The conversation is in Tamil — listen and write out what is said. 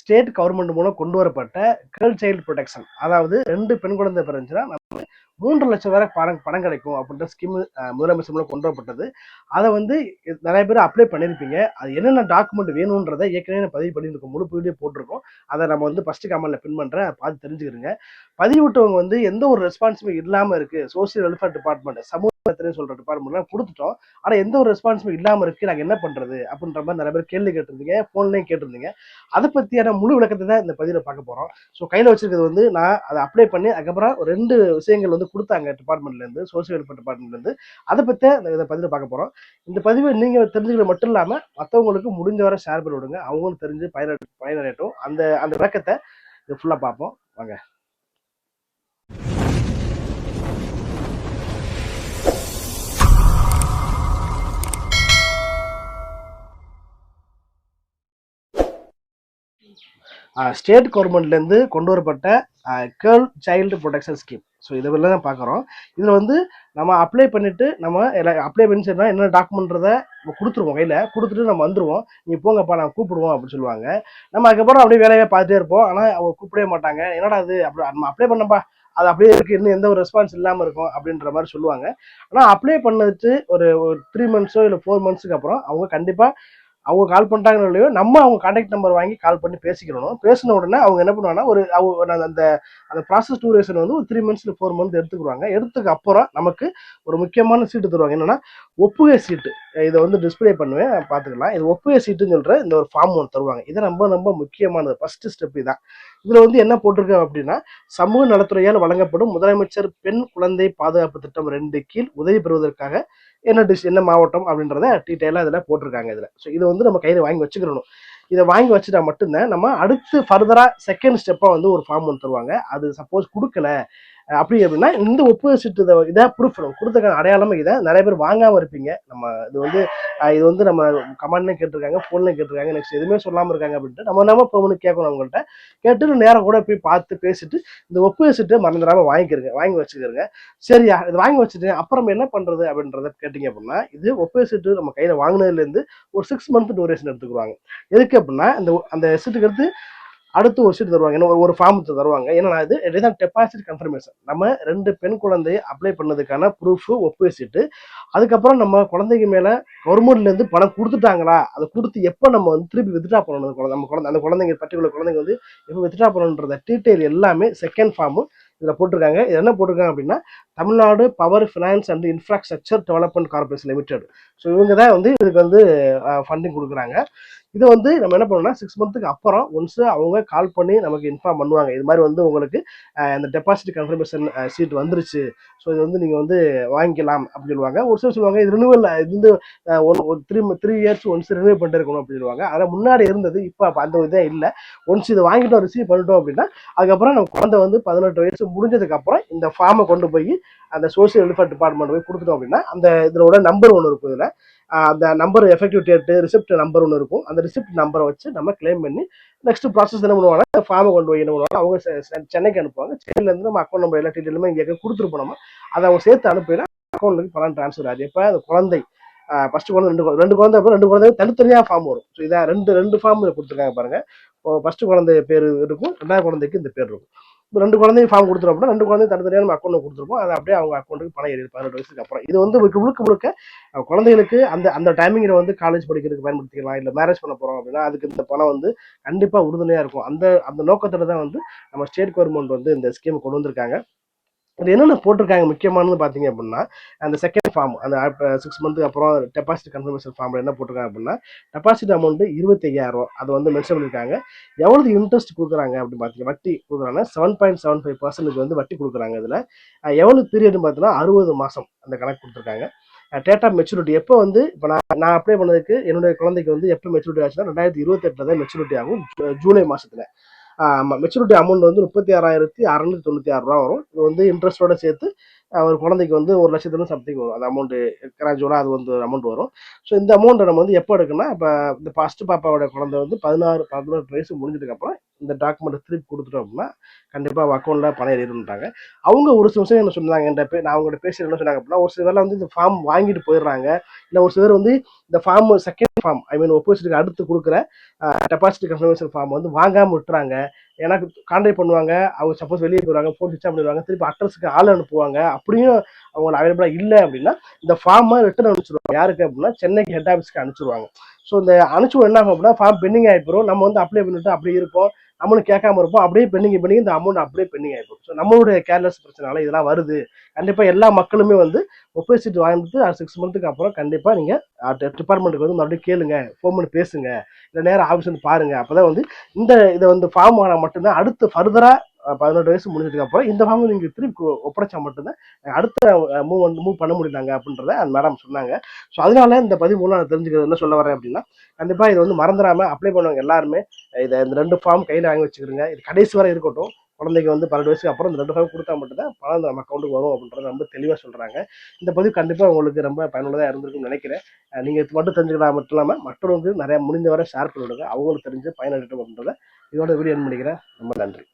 ஸ்டேட் கவர்மெண்ட் மூலம் கொண்டு வரப்பட்ட கேர்ள் சைல்டு ப்ரொடெக்ஷன். அதாவது ரெண்டு பெண் குழந்தை பிறந்துச்சுன்னா மூன்று லட்சம் வரை பணம் பணம் கிடைக்கும் அப்படின்ற ஸ்கீம் முதலமைச்சர் மூலம் கொண்டு வரப்பட்டது அதை வந்து நிறைய பேர் அப்ளை பண்ணியிருப்பீங்க. அது என்னென்ன டாக்குமெண்ட் வேணுன்றதை ஏற்கனவே பதிவு பண்ணியிருக்கோம். முழு வீடியோ போட்டிருக்கோம். அதை நம்ம வந்து ஃபர்ஸ்ட் கமெண்ட்ல பின் பண்ணுறேன் பார்த்து தெரிஞ்சுக்கிறீங்க பதிவு விட்டவங்க வந்து எந்த ஒரு ரெஸ்பான்சிபிலிட்டி இல்லாமல் இருக்கு. சோசியல் வெல்ஃபேர் டிபார்ட்மெண்ட் சமூக சொல்ற டிபார்ட்மெண்ட்லாம் கொடுத்துட்டோம். ஆனால் எந்த ஒரு ரெஸ்பான்ஸுமே இல்லாமல் இருக்கு. நாங்கள் என்ன பண்றது? அப்படின்ற மாதிரி நிறைய பேர் கேள்வி கேட்டிருந்தீங்க. ஃபோன்லேயும் கேட்டிருந்தீங்க. அதை பற்றியான முழு விளக்கத்தை தான் இந்த பதிவில் பார்க்க போகிறோம் ஸோ கையில் வச்சிருக்கிறது வந்து நான் அதை அப்ளை பண்ணி அதுக்கப்புறம் ரெண்டு ரெண்டு விஷயங்கள் வந்து கொடுத்தாங்க டிபார்ட்மெண்ட்லேருந்து சோசியல் வெல்ஃபேர் டிபார்ட்மெண்ட்லேருந்து அதை பற்றி இந்த பதிவில் பார்க்க போகிறோம் இந்த பதிவை நீங்கள் தெரிஞ்சுக்கிறது மட்டும் இல்லாமல் மற்றவங்களுக்கு முடிஞ்ச வரை ஷேர் பண்ணி விடுங்க. அவங்களும் தெரிஞ்சு பயன பயனடையட்டும். அந்த அந்த விளக்கத்தை இது ஃபுல்லாக பார்ப்போம். வாங்க. ஸ்டேட் கவர்மெண்ட்லேருந்து கொண்டு வரப்பட்ட girl child protection scheme so இதை வெளில தான் பார்க்குறோம் இதில் வந்து நம்ம அப்ளை பண்ணிட்டு நம்ம அப்ளை பண்ணி சொன்னா என்ன டாக்குமெண்ட்றதை நம்ம கொடுத்துருவோம் கையில். கொடுத்துட்டு நம்ம வந்துடுவோம் நீ போங்கப்பா நான் கூப்பிடுவோம் அப்படின்னு சொல்லுவாங்க. நம்ம அதுக்கப்புறம் அப்படியே வேலையை பார்த்துட்டே இருப்போம். ஆனால் அவங்க கூப்பிடவே மாட்டாங்க. என்னடா அது அப்படி நம்ம அப்ளை பண்ணப்பா அது அப்படியே இருக்கு. இன்னும் எந்த ஒரு ரெஸ்பான்ஸ் இல்லாமல் இருக்கும் அப்படின்ற மாதிரி சொல்லுவாங்க. ஆனால் அப்ளை பண்ணது ஒரு ஒரு த்ரீ மந்த்ஸோ இல்லை ஃபோர் மந்த்ஸுக்கு அப்புறம் அவங்க கண்டிப்பாக அவங்க கால் பண்ணிட்டாங்க இல்லையோ நம்ம அவங்க கான்டாக்ட் நம்பர் வாங்கி கால் பண்ணி பேசிக்கிறணும். பேசின உடனே அவங்க என்ன பண்ணுவாங்கன்னா ஒரு அவங்க அந்த அந்த ப்ராசஸ் டூரேஷன் வந்து ஒரு த்ரீ மந்த்ஸ்ல ஃபோர் மந்த் எடுத்துக்குவாங்க எடுத்துக்கு அப்புறம் நமக்கு ஒரு முக்கியமான சீட்டு தருவாங்க. என்னன்னா ஒப்புகை சீட்டு இதை வந்து டிஸ்பிளே பண்ணுவேன் பார்த்துக்கலாம். இது ஒப்புகை சீட்டுன்னு சொல்கிற இந்த ஒரு ஃபார்ம் ஒன்று தருவாங்க. இது ரொம்ப ரொம்ப முக்கியமானது. ஃபஸ்ட்டு ஸ்டெப் இதான். இதில் வந்து என்ன போட்டிருக்கேன் அப்படின்னா சமூக நலத்துறையால் வழங்கப்படும் முதலமைச்சர் பெண் குழந்தை பாதுகாப்பு திட்டம் ரெண்டு கீழ் உதவி பெறுவதற்காக என்ன டிஷ் என்ன மாவட்டம் அப்படின்றத டீட்டெயிலாக இதில் போட்டிருக்காங்க இதில். ஸோ இதை வந்து நம்ம கையில் வாங்கி வச்சுக்கிறணும் இதை வாங்கி வச்சுட்டா மட்டும்தான் நம்ம அடுத்து ஃபர்தராக செகண்ட் ஸ்டெப்பாக வந்து ஒரு ஃபார்ம் ஒன்று தருவாங்க. அது சப்போஸ் கொடுக்கல அப்படி அப்படின்னா இந்த ஒப்புகை சீட்டு இதை ப்ரூஃப் கொடுத்தக்கான அடையாளம் இதை. நிறைய பேர் வாங்காமல் இருப்பீங்க. நம்ம இது வந்து இது வந்து நம்ம கமெண்ட்லேயும் கேட்டிருக்காங்க ஃபோன்லேயும் கேட்டிருக்காங்க நெக்ஸ்ட் எதுவுமே சொல்லாமல் இருக்காங்க அப்படின்ட்டு நம்ம நம்ம ஃபோனு கேட்கணும் அவங்கள்ட்ட. கேட்டு நேரம் கூட போய் பார்த்து பேசிட்டு இந்த ஒப்புகை சீட்டு மறந்துடாமல் வாங்கிக்கிறங்க வாங்கி வச்சுக்கிறங்க. சரியா இது வாங்கி வச்சுட்டு அப்புறம் என்ன பண்ணுறது அப்படின்றத கேட்டிங்க அப்படின்னா இது ஒப்புகை சீட்டு நம்ம கையில் வாங்கினதுலேருந்து ஒரு சிக்ஸ் மந்த் டூரேஷன் எடுத்துக்குவாங்க. எதுக்கு அப்படின்னா அந்த அந்த சீட்டுக்கு எடுத்து அடுத்து ஒரு சீட் தருவாங்க. என்ன ஒரு ஃபார்ம் தருவாங்க. ஏன்னா இது இதுதான் டெபாசிட் கன்ஃபர்மேஷன் நம்ம ரெண்டு பெண் குழந்தையை அப்ளை பண்ணதுக்கான ப்ரூஃபு ஒப்புகை சீட்டு அதுக்கப்புறம் நம்ம குழந்தைங்க மேலே கவர்மெண்ட்லேருந்து பணம் கொடுத்துட்டாங்களா? அதை கொடுத்து எப்போ நம்ம வந்து திருப்பி வித்ட்ரா பண்ணணும்? குழந்தை நம்ம குழந்தை அந்த குழந்தைங்க பர்டிகுலர் குழந்தைங்க வந்து எப்போ வித்ட்ரா பண்ணணுன்றத டீட்டெயில் எல்லாமே செகண்ட் ஃபார்மு இதில் போட்டிருக்காங்க. இது என்ன போட்டிருக்காங்க அப்படின்னா Tamil Nadu power finance and infrastructure development corporation limited so இவங்க தான் வந்து இதுக்கு வந்து ஃபண்டிங் கொடுக்குறாங்க. இதை வந்து நம்ம என்ன பண்ணணும்னா சிக்ஸ் மந்த்துக்கு அப்புறம் ஒன்ஸ் அவங்க கால் பண்ணி நமக்கு இன்ஃபார்ம் பண்ணுவாங்க. இது மாதிரி வந்து உங்களுக்கு இந்த டெபாசிட் கன்ஃபர்மேஷன் சீட் வந்துருச்சு. ஸோ இது வந்து நீங்கள் வந்து வாங்கிக்கலாம் அப்படின்னு சொல்லுவாங்க. ஒரு சிலர் சொல்லுவாங்க இது ரினிவல் இது வந்து ஒன் ஒரு three three years once renewal பண்ணிட்டு இருக்கணும் அப்படின்னு சொல்லுவாங்க. அதில் முன்னாடி இருந்தது இப்போ அந்த இதே இல்லை. ஒன்ஸ் இதை வாங்கிட்டோம் ரிசீவ் பண்ணிட்டோம் அப்படின்னா அதுக்கப்புறம் நம்ம குழந்தை வந்து பதினெட்டு வயசு முடிஞ்சதுக்கு அப்புறம் இந்த ஃபார்மை கொண்டு போய் அந்த சோசியல் வெல்ஃபேர் டிபார்ட்மெண்ட் போய் கொடுத்துட்டோம் அப்படின்னா அந்த இதோட நம்பர் ஒன்று இருக்கும் இதில். அந்த number effective date receipt number ஒன்று இருக்கும். அந்த ரிசிப்ட் நம்பரை வச்சு நம்ம கிளைம் பண்ணி நெக்ஸ்ட் ப்ராசஸ் என்ன பண்ணுவாங்க ஃபார்மை கொண்டு போய் என்ன பண்ணுவாங்க அவங்க சென்னைக்கு அனுப்புவாங்க. சென்னையிலேருந்து நம்ம அக்கௌண்ட் நம்பர் எல்லா டீட்டெயிலுமே இங்கே கொடுத்துருப்போம் நம்ம. அதை அவங்க சேர்த்து அனுப்பினா அக்கௌண்ட்டுக்கு பணம் ட்ரான்ஸ்ஃபர் ஆகுது. இப்போ அந்த குழந்தை. ஃபர்ஸ்ட் குழந்தை ரெண்டு ரெண்டு குழந்தை அப்புறம் ரெண்டு குழந்தை தனித்தனியாக ஃபார்ம் வரும். ஸோ இதான் ரெண்டு ரெண்டு ஃபார்ம் கொடுத்துருக்காங்க பாருங்கள் ஃபர்ஸ்ட் குழந்தை பேர் இருக்கும் ரெண்டாவது குழந்தைக்கு இந்த பேர் இருக்கும். ரெண்டு குழந்தையும் ஃபார்ம் கொடுத்துரும் அப்படின்னா ரெண்டு குழந்தையும் தனித்தனியாக நம்ம அக்கௌண்ட் கொடுத்துருப்போம். அது அப்படியே அவங்க அக்கௌண்ட்டுக்கு பணம் ஏறி பதினெட்டு வயசுக்கு அப்புறம். இது வந்து முழுக்க முழுக்க குழந்தைகளுக்கு அந்த அந்த டைமிங்கில் வந்து காலேஜ் படிக்கிறதுக்கு பயன்படுத்திக்கலாம் இல்லை மேரேஜ் பண்ண போகிறோம் அப்படின்னா அதுக்கு இந்த பணம் வந்து கண்டிப்பாக உறுதுணையாக இருக்கும். அந்த அந்த நோக்கத்தில் தான் வந்து நம்ம ஸ்டேட் கவர்மெண்ட் வந்து இந்த ஸ்கீம் கொண்டு வந்திருக்காங்க. அது என்னென்ன போட்டிருக்காங்க முக்கியமானது பார்த்தீங்க அப்படின்னா அந்த செகண்ட் ஃபார்ம் அந்த சிக்ஸ் மந்த்துக்கு அப்புறம் டெபாசிட் கன்ஃபர்மேஷன் ஃபார்மில் என்ன போட்டிருக்காங்க அப்படின்னா டெபாசிட் அமௌண்ட் இருபத்தையாயிரம் அதை வந்து மென்ஷன் பண்ணியிருக்காங்க எவ்வளவு இன்ட்ரெஸ்ட் கொடுக்குறாங்க அப்படின்னு பார்த்தீங்கன்னா வட்டி கொடுக்குறாங்க. Seven point seven five percentage வந்து வட்டி கொடுக்குறாங்க இதில். எவ்வளவு பீரியட்னு பார்த்தீங்கன்னா அறுபது மாதம் அந்த கணக்கு கொடுத்துருக்காங்க. டேட் ஆஃப் மெச்சூரிட்டி எப்போ வந்து இப்போ நான் நான் அப்ளை பண்ணதுக்கு என்னுடைய குழந்தைக்கு வந்து எப்போ மெச்சூரிட்டி ஆச்சுன்னா ரெண்டாயிரத்தி இருபத்தெட்டில் தான் மெச்சூரிட்டி ஆகும் ஜூலை மாதத்தில் மெச்சூரிட்டி அமௌண்ட் வந்து முப்பத்தி ஆறாயிரத்தி அறநூத்தி தொண்ணூற்றி ஆறு ரூபா வரும். இது வந்து இன்ட்ரெஸ்ட்டோட சேர்த்து ஒரு குழந்தைக்கு வந்து ஒரு லட்சத்துலேருந்து சம்திங் வரும். அந்த அமௌண்ட்டு கிராஜுவலாக அது வந்து அமௌண்ட் வரும். ஸோ இந்த அமௌண்ட்டை நம்ம வந்து எப்போ எடுக்கணும்னா இப்போ இந்த ஃபஸ்ட்டு பாப்பாவோட குழந்தை வந்து பதினாறு பதினோரு வயசு முடிஞ்சதுக்கப்புறம் இந்த டாக்குமெண்ட் திருப்பி கொடுத்துட்டோம் அப்படின்னா கண்டிப்பாக அவள் அக்கௌண்ட்டில் பணம் ஏறிடுன்றாங்க அவங்க ஒரு சில விஷயம் என்ன சொன்னாங்க என்கிட்ட நான் அவங்கள்ட்ட பேசி என்ன சொன்னாங்க அப்படின்னா ஒரு சில பேர்லாம் வந்து இந்த ஃபார்ம் வாங்கிட்டு போயிடுறாங்க. இல்லை ஒரு சில பேர் வந்து இந்த form second form I mean ஒப்போசிட்டுக்கு அடுத்து கொடுக்குற டெபாசிட் கன்ஃபர்மேஷன் ஃபார்ம் வந்து வாங்காமல் விட்டுறாங்க. எனக்கு கான்டாக்ட் பண்ணுவாங்க. அவங்க சப்போஸ் வெளியே போயிடுவாங்க ஃபோன் சுவிச் பண்ணிடுவாங்க திருப்பி அட்ரஸுக்கு ஆள் அனுப்புவாங்க. அப்படியும் அவங்க அவைலபிளாக இல்லை அப்படின்னா இந்த ஃபார்மை ரிட்டர்ன் அனுப்பிச்சிடுவாங்க யாருக்கு அப்படின்னா சென்னைக்கு ஹெட் ஆஃபீஸ்க்கு அனுப்பிச்சிருவாங்க. ஸோ இந்த அனுப்பிச்சு என்ன ஆகும் அப்படின்னா ஃபார்ம் பெண்டிங் ஆகிப்போம் நம்ம வந்து அப்ளை பண்ணிட்டு அப்படியே இருப்போம். நம்மளும் கேட்காம இருப்போம். அப்படியே பெண்டிங் பண்ணி இந்த அமௌண்ட் அப்படியே பெண்டிங் ஆகிப்போம் ஸோ நம்மளுடைய கேர்லெஸ் பிரச்சனால இதெல்லாம் வருது. கண்டிப்பாக எல்லா மக்களுமே வந்து ஒப்போசிட் வாங்கிட்டு சிக்ஸ் மந்த்துக்கு அப்புறம் கண்டிப்பாக நீங்கள் டிபார்ட்மெண்ட்டுக்கு வந்து மறுபடியும் கேளுங்க. ஃபோன் பண்ணி பேசுங்க. இல்லை நேரம் ஆஃபீஸ் வந்து பாருங்க. அப்பதான் வந்து இந்த இதை வந்து ஃபார்ம் ஆனால் மட்டும்தான் அடுத்து ஃபர்தராக பதினெட்டு வயசு முடிஞ்சதுக்கு அப்புறம் இந்த ஃபார்ம் நீங்கள் திருப்பி ஒப்படைச்சா மட்டும்தான் அடுத்த மூவ் மூவ் பண்ண முடியலாங்க அப்படின்றத அந்த மேடம் சொன்னாங்க. ஸோ அதனால இந்த பதிவு மூலம் நான் தெரிஞ்சுக்கிறது என்ன சொல்ல வரேன் அப்படின்னா கண்டிப்பாக இதை வந்து மறந்துடாம அப்ளை பண்ணுவாங்க எல்லாருமே. இதை இந்த ரெண்டு ஃபார்ம் கையில் வாங்கி வச்சுக்கிறீங்க இது கடைசி வரை இருக்கட்டும். குழந்தைக்கு வந்து பன்னெண்டு வயசுக்கு அப்புறம் இந்த ரெண்டு ஃபார்ம் கொடுத்தா மட்டும்தான் பணம் நம்ம அக்கௌண்ட்டுக்கு வரும் அப்படின்றத ரொம்ப தெளிவாக சொல்கிறாங்க இந்த பதிவு கண்டிப்பாக உங்களுக்கு ரொம்ப பயனுள்ளதாக இருந்திருக்குன்னு நினைக்கிறேன். நீங்கள் இது மட்டும் தெரிஞ்சுக்கலாம் மட்டும் இல்லாமல் மற்றவங்களுக்கு நிறையா முடிஞ்ச வரை ஷேர் பண்ணிவிடுங்க அவங்களுக்கு தெரிஞ்சு பயனடைட்டும் அப்படின்றத இதோட வீடியோ பண்ணிக்கிறேன். ரொம்ப நன்றி.